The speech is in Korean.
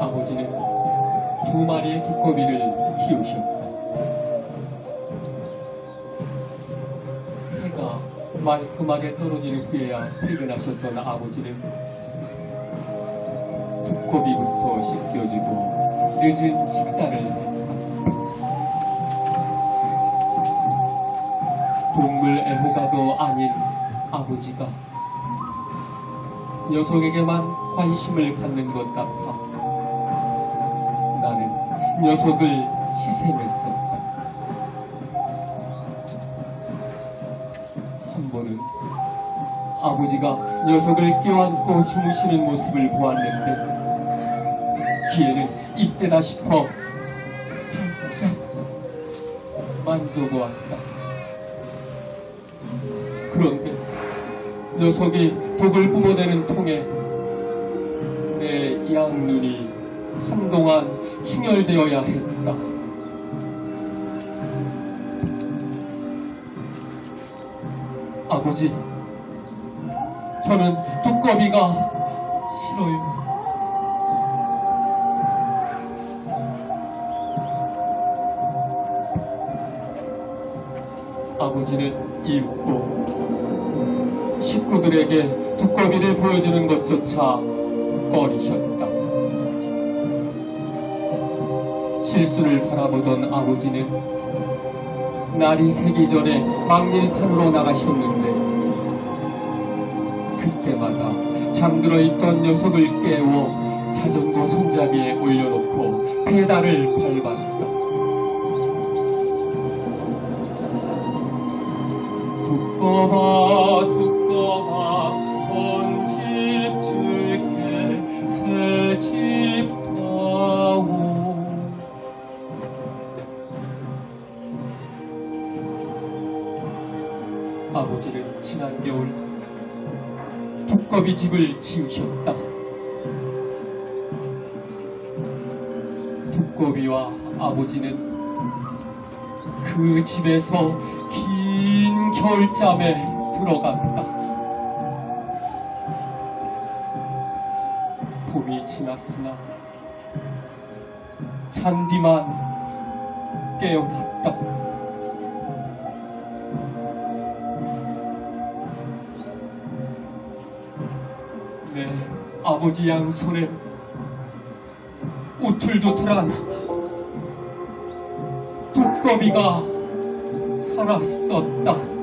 아버지는 두 마리의 두꺼비를 키우셨다. 해가 말끔하게 떨어지는 후에야 퇴근하셨던 아버지는 두꺼비부터 씻겨주고 늦은 식사를 했다. 동물 애호가도 아닌 아버지가 녀석에게만 관심을 갖는 것 같아 나는 녀석을 희생했었다. 한 번은 아버지가 녀석을 껴안고 주무시는 모습을 보았는데 기회는 이때다 싶어 살짝 만져보았다. 그런데 녀석이 독을 뿜어대는 통에 내 양눈이 한동안 충혈되어야 했다. 아버지, 저는 두꺼비가 싫어요. 아버지는 이윽고 식구들에게 두꺼비를 보여주는 것조차 꺼리셨다. 실수를 바라보던 아버지는 날이 새기 전에 막일판으로 나가셨는데 그때마다 잠들어 있던 녀석을 깨워 자전거 손잡이에 올려놓고 페달을 밟았다. 아버지는 지난 겨울 두꺼비 집을 지으셨다. 두꺼비와 아버지는 그 집에서 긴 겨울잠에 들어갔다. 봄이 지났으나 잔디만 깨어났다. 내 아버지 양 손에 우툴두툴한 두꺼비가 살았었다.